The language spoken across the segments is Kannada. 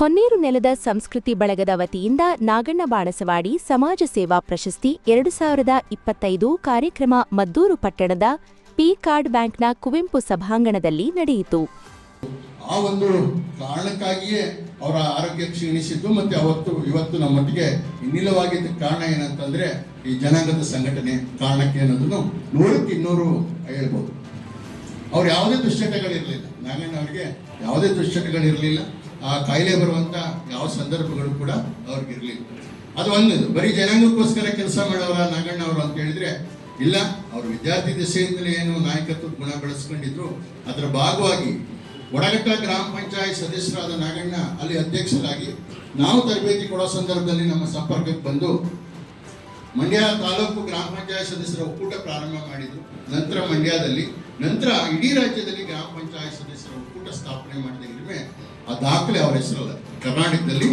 ಹೊನ್ನೇರು ನೆಲದ ಸಂಸ್ಕೃತಿ ಬಳಗದ ವತಿಯಿಂದ ನಾಗಣ್ಣ ಬಾಣಸವಾಡಿ ಸಮಾಜ ಸೇವಾ ಪ್ರಶಸ್ತಿ ಎರಡು ಸಾವಿರದ ಇಪ್ಪತ್ತೈದು ಕಾರ್ಯಕ್ರಮ ಮದ್ದೂರು ಪಟ್ಟಣದ ಪಿ ಕಾರ್ಡ್ ಬ್ಯಾಂಕ್ನ ಕುವೆಂಪು ಸಭಾಂಗಣದಲ್ಲಿ ನಡೆಯಿತು. ಆ ಒಂದು ಕಾರಣಕ್ಕಾಗಿಯೇ ಅವರ ಆರೋಗ್ಯ ಕ್ಷೀಣಿಸಿದ್ದು ಮತ್ತೆ ಅವತ್ತು, ಇವತ್ತು ನಮ್ಮೊಟ್ಟಿಗೆ ಇನ್ನಿಲವಾಗಿದ್ದ ಕಾರಣ ಏನಂತಂದ್ರೆ ಈ ಜನಾಂಗದ ಸಂಘಟನೆ ಕಾರಣಕ್ಕೆ ಅನ್ನೋದನ್ನು ನೂರಕ್ಕೆ ಇನ್ನೂರು ಹೇಳ್ಬೋದು. ಅವ್ರು ಯಾವುದೇ ದುಶ್ಚಟಗಳಿರಲಿಲ್ಲ. ನಾಗಣ್ಣ ಅವರಿಗೆ ಯಾವುದೇ ದುಶ್ಚಟಗಳಿರಲಿಲ್ಲ. ಆ ಕಾಯಿಲೆ ಬರುವಂಥ ಯಾವ ಸಂದರ್ಭಗಳು ಕೂಡ ಅವ್ರಿಗಿರಲಿಲ್ಲ. ಅದು ಒಂದು. ಬರೀ ಜನಾಂಗಕ್ಕೋಸ್ಕರ ಕೆಲಸ ಮಾಡೋರ ನಾಗಣ್ಣ ಅವರು ಅಂತ ಹೇಳಿದ್ರೆ, ಇಲ್ಲ, ಅವರು ವಿದ್ಯಾರ್ಥಿ ದಿಸೆಯಿಂದಲೇ ಏನು ನಾಯಕತ್ವದ ಗುಣ ಬೆಳೆಸ್ಕೊಂಡಿದ್ರು. ಅದರ ಭಾಗವಾಗಿ ಒಡಗಟ್ಟ ಗ್ರಾಮ ಪಂಚಾಯತ್ ಸದಸ್ಯರಾದ ನಾಗಣ್ಣ ಅಲ್ಲಿ ಅಧ್ಯಕ್ಷರಾಗಿ ನಾವು ತರಬೇತಿ ಕೊಡೋ ಸಂದರ್ಭದಲ್ಲಿ ನಮ್ಮ ಸಂಪರ್ಕಕ್ಕೆ ಬಂದು ಮಂಡ್ಯ ತಾಲೂಕು ಗ್ರಾಮ ಪಂಚಾಯತ್ ಸದಸ್ಯರ ಒಕ್ಕೂಟ ಪ್ರಾರಂಭ ಮಾಡಿದ್ರು. ನಂತರ ಮಂಡ್ಯದಲ್ಲಿ ನಂತರ ಇಡೀ ರಾಜ್ಯದಲ್ಲಿ ಗ್ರಾಮ ಪಂಚಾಯತ್ ಸದಸ್ಯರ ಒಕ್ಕೂಟ ಸ್ಥಾಪನೆ ಮಾಡಿದ ಹಿರಿಮೆ ಆ ದಾಖಲೆ ಅವರ ಹೆಸರಲ್ಲ ಕರ್ನಾಟಕದಲ್ಲಿ.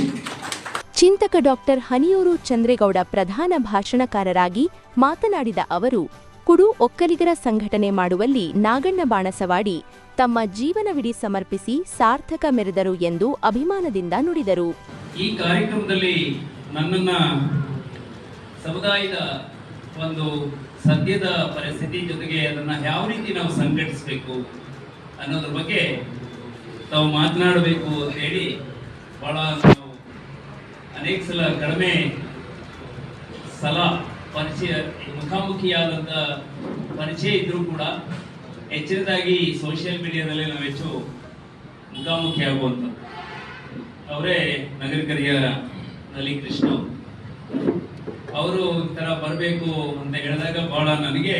ಚಿಂತಕ ಡಾಕ್ಟರ್ ಹನಿಯೂರು ಚಂದ್ರೇಗೌಡ ಪ್ರಧಾನ ಭಾಷಣಕಾರರಾಗಿ ಮಾತನಾಡಿದ ಅವರು ಕುಡು ಒಕ್ಕಲಿಗರ ಸಂಘಟನೆ ಮಾಡುವಲ್ಲಿ ನಾಗಣ್ಣ ಬಾಣಸವಾಡಿ ತಮ್ಮ ಜೀವನವಿಡಿ ಸಮರ್ಪಿಸಿ ಸಾರ್ಥಕ ಮೆರೆದರು ಎಂದು ಅಭಿಮಾನದಿಂದ ನುಡಿದರು. ಈ ಕಾರ್ಯಕ್ರಮದಲ್ಲಿ ನನ್ನನ್ನ ಸಮುದಾಯದ ಒಂದು ಸದ್ಯದ ಪರಿಸ್ಥಿತಿ ಜೊತೆಗೆ ಅದನ್ನು ಯಾವ ರೀತಿ ನಾವು ಸಂಘಟಿಸಬೇಕು ಅನ್ನೋದ್ರ ಬಗ್ಗೆ ತಾವು ಮಾತನಾಡಬೇಕು ಅಂತ ಹೇಳಿ ಬಹಳ ನಾವು ಅನೇಕ ಸಲ ಕಡಿಮೆ ಸಲ ಪರಿಚಯ ಮುಖಾಮುಖಿಯಾದಂಥ ಪರಿಚಯ ಇದ್ದರೂ ಕೂಡ ಹೆಚ್ಚಿನದಾಗಿ ಸೋಷಿಯಲ್ ಮೀಡಿಯಾದಲ್ಲಿ ನಾವು ಹೆಚ್ಚು ಮುಖಾಮುಖಿ ಆಗುವಂಥದ್ದು ಅವರೇ ನಗರಕರಿಯ ನಲಿ ಕೃಷ್ಣ ಅವರು ಈ ಬರಬೇಕು ಅಂತ ಹೇಳಿದಾಗ ಬಹಳ ನನಗೆ,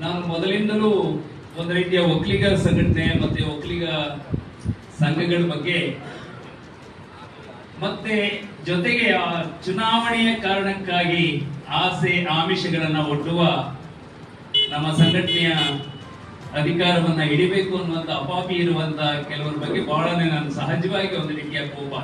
ನಾನು ಮೊದಲಿಂದಲೂ ಒಂದು ರೀತಿಯ ಒಕ್ಕಲಿಗ ಸಂಘಟನೆ ಮತ್ತೆ ಒಕ್ಕಲಿಗ ಸಂಘಗಳ ಬಗ್ಗೆ ಮತ್ತೆ ಜೊತೆಗೆ ಆ ಚುನಾವಣೆಯ ಕಾರಣಕ್ಕಾಗಿ ಆಸೆ ಆಮಿಷಗಳನ್ನ ಒಡ್ಡುವ ನಮ್ಮ ಸಂಘಟನೆಯ ಅಧಿಕಾರವನ್ನ ಹಿಡಿಬೇಕು ಅನ್ನುವಂತ ಅಪಾಪಿ ಇರುವಂತ ಕೆಲವರ ಬಗ್ಗೆ ಬಹಳನೇ ನಾನು ಸಹಜವಾಗಿ ಒಂದು ರೀತಿಯ ಕೋಪ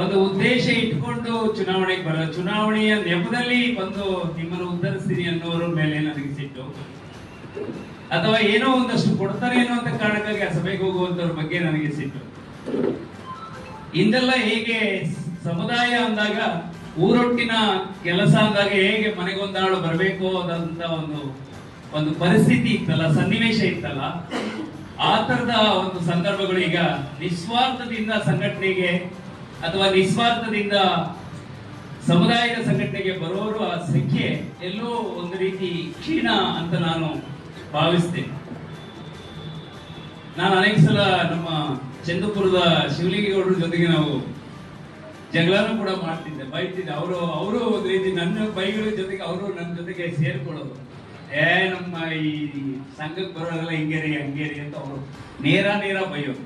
ಒಂದು ಉದ್ದೇಶ ಇಟ್ಕೊಂಡು ಚುನಾವಣೆಗೆ ಬರ, ಚುನಾವಣೆಯ ನೆಪದಲ್ಲಿ ಬಂದು ನಿಮ್ಮನ್ನು ಉದ್ಧರಿಸ್ತೀನಿ ಅನ್ನೋರ ಮೇಲೆ ನನಗೆ ಸಿಟ್ಟು ಅಥವಾ ಏನೋ ಒಂದಷ್ಟು ಕೊಡ್ತಾರೆ ಏನೋ ಅಂತ ಕಾರಣಕ್ಕಾಗಿ ಆ ಸಭೆಗೆ ಹೋಗುವಂತವ್ರ ಬಗ್ಗೆ ನನಗೆ ಸಿಟ್ಟು ಹಿಂದೆಲ್ಲ ಹೇಗೆ ಸಮುದಾಯ ಅಂದಾಗ, ಊರೊಟ್ಟಿನ ಕೆಲಸ ಅಂದಾಗ ಹೇಗೆ ಮನೆಗೊಂದಾಳು ಬರಬೇಕು ಅದಂತ ಒಂದು ಒಂದು ಪರಿಸ್ಥಿತಿ ಇತ್ತಲ್ಲ, ಸನ್ನಿವೇಶ ಇತ್ತಲ್ಲ. ಆ ತರದ ಒಂದು ಸಂದರ್ಭಗಳು ಈಗ ನಿಸ್ವಾರ್ಥದಿಂದ ಸಂಘಟನೆಗೆ ಅಥವಾ ನಿಸ್ವಾರ್ಥದಿಂದ ಸಮುದಾಯದ ಸಂಘಟನೆಗೆ ಬರೋರು ಆ ಸಂಖ್ಯೆ ಎಲ್ಲೋ ಒಂದು ರೀತಿ ಕ್ಷೀಣ ಅಂತ ನಾನು ಭಾವಿಸ್ತೇನೆ. ನಾನು ಅನೇಕ ಸಲ ನಮ್ಮ ಚಂದ್ರಪುರದ ಶಿವಲಿಂಗೇಗೌಡರ ಜೊತೆಗೆ ನಾವು ಜಗಳನೂ ಕೂಡ ಮಾಡ್ತಿದ್ದೆ, ಬೈತಿದ್ದೆ. ಅವರು ಅವರು ಒಂದು ರೀತಿ ನನ್ನ ಬೈಗಳ ಜೊತೆಗೆ ಅವರು ನನ್ನ ಜೊತೆಗೆ ಸೇರ್ಕೊಳ್ಳೋದು ಏ, ನಮ್ಮ ಈ ಸಂಘಕ್ಕೆ ಬರೋರೆಲ್ಲ ಹಿಂಗೇರಿ, ಹಂಗೇರಿ ಅಂತ ಅವರು ನೇರ ನೇರ ಬೈಯೋದು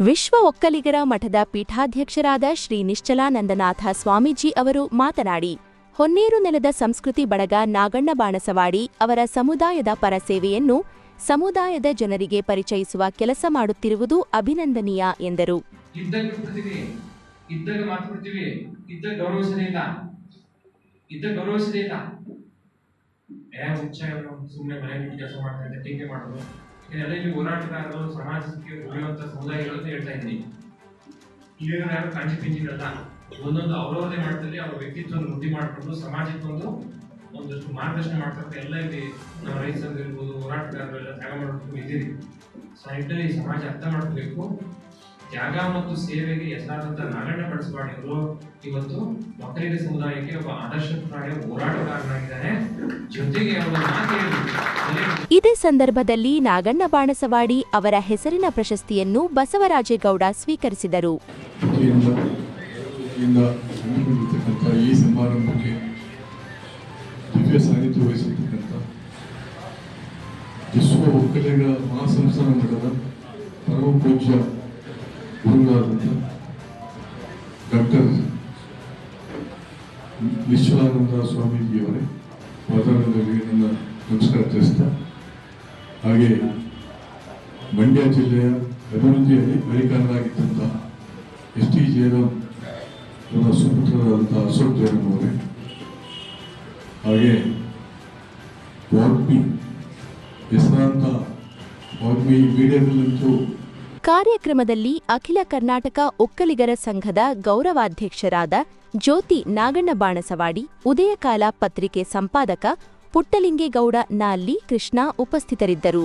ವಿಶ್ವ ಒಕ್ಕಲಿಗರ ಮಠದ ಪೀಠಾಧ್ಯಕ್ಷರಾದ ಶ್ರೀ ನಿಶ್ಚಲಾನಂದನಾಥ ಸ್ವಾಮೀಜಿ ಅವರು ಮಾತನಾಡಿ, ಹೊನ್ನೇರು ನೆಲದ ಸಂಸ್ಕೃತಿ ಬಳಗ ನಾಗಣ್ಣ ಬಾಣಸವಾಡಿ ಅವರ ಸಮುದಾಯದ ಪರ ಸೇವೆಯನ್ನು ಸಮುದಾಯದ ಜನರಿಗೆ ಪರಿಚಯಿಸುವ ಕೆಲಸ ಮಾಡುತ್ತಿರುವುದು ಅಭಿನಂದನೀಯ ಎಂದರು. ಸುಮ್ಮನೆ ಮಾಡೋದು ಇದೆಲ್ಲ ಇಲ್ಲಿ ಹೋರಾಟಗಾರರು ಸಮಾಜಕ್ಕೆ ಉಳಿಯುವಂತ ಸಮುದಾಯಗಳು ಅಂತ ಹೇಳ್ತಾ ಇದ್ದೀನಿ. ಇಲ್ಲಿ ಯಾರು ಕಂಚಿ ಪಿಂಚಿರಲ್ಲ ಒಂದೊಂದು ಅವ್ರವ್ರದೇ ಮಾಡ್ತಾರೆ ಅವ್ರ ವ್ಯಕ್ತಿತ್ವವನ್ನು ವೃದ್ಧಿ ಮಾಡಿಕೊಂಡು ಸಮಾಜಕ್ಕೆ ಒಂದು, ಒಂದಷ್ಟು ಮಾರ್ಗದರ್ಶನ ಮಾಡ್ತಾರೆ ಎಲ್ಲ ಇಲ್ಲಿ ನಾವು ರೈತ ಸಂಘ ಇರ್ಬೋದು ಹೋರಾಟಗಾರರು ಎಲ್ಲ ತ್ಯಾಗ ಮಾಡ್ಕೊಂಡು ಇದ್ದೀರಿ. ಸೊ ಈ ಸಮಾಜ ಅರ್ಥ ಮಾಡ್ಕೋಬೇಕು. ತ್ಯಾಗ ಮತ್ತು ಸೇವೆಗೆ ಹೆಸರಾದಂತ ನಾರಾಯಣ ಪಡಿಸಬಾರ್ದು ಇವತ್ತು ಒಕ್ಕಲಿಗ ಸಮುದಾಯಕ್ಕೆ ಒಬ್ಬ ಆದರ್ಶಪ್ರಾಯ ಹೋರಾಟಗಾರನಾಗಿದ್ದಾನೆ ಜೊತೆಗೆ ಅವರ ಇದೇ. ಸಂದರ್ಭದಲ್ಲಿ ನಾಗಣ್ಣ ಬಾಣಸವಾಡಿ ಅವರ ಹೆಸರಿನ ಪ್ರಶಸ್ತಿಯನ್ನು ಬಸವರಾಜೇಗೌಡ ಸ್ವೀಕರಿಸಿದರು. ಈ ಸಮಾರಂಭಕ್ಕೆ ದಿವ್ಯ ಸಾನ್ನಿಧ್ಯ ವಹಿಸಿರ್ತಕ್ಕಂಥ ವಿಶ್ವ ಒಕ್ಕಲಿಗ ಮಹಾಸಂಸ್ಥಾನ ಮಠದ ಪರಮ ಪೂಜ್ಯ ಗುರುಗಳಾದಂಥ ಡಾಕ್ಟರ್ ನಿಶ್ಚಲಾನಂದ ಸ್ವಾಮೀಜಿಯವರೇ ವಾತಾವರಣದಲ್ಲಿ ನನ್ನ ನಮಸ್ಕಾರ ತಿಳಿಸ್ತಾ, ಹಾಗೆ ಮಂಡ್ಯ ಜಿಲ್ಲೆಯ ಅಭಿವೃದ್ಧಿಯಲ್ಲಿ ಬಲಿಕಾರರಾಗಿದ್ದಂಥ ಎಸ್ ಟಿ ಜಯರಾಮ್ ಅವರ ಸುಪುತ್ರರಾದಂಥ ಅಶೋಕ್ ಜಯರಾಮ್ ಅವರೇ, ಹಾಗೆ ವಾಗ್ಮಿ ಹೆಸರಾಂತ ವಾಗ್ಮಿ ಮೀಡಿಯಾದಲ್ಲಂತೂ ಕಾರ್ಯಕ್ರಮದಲ್ಲಿ ಅಖಿಲ ಕರ್ನಾಟಕ ಒಕ್ಕಲಿಗರ ಸಂಘದ ಗೌರವಾಧ್ಯಕ್ಷರಾದ ಜ್ಯೋತಿ ನಾಗಣ್ಣ ಬಾಣಸವಾಡಿ, ಉದಯಕಾಲ ಪತ್ರಿಕೆ ಸಂಪಾದಕ ಪುಟ್ಟಲಿಂಗೇಗೌಡ ನಾಲ್ಲಿ ಕೃಷ್ಣ ಉಪಸ್ಥಿತರಿದ್ದರು.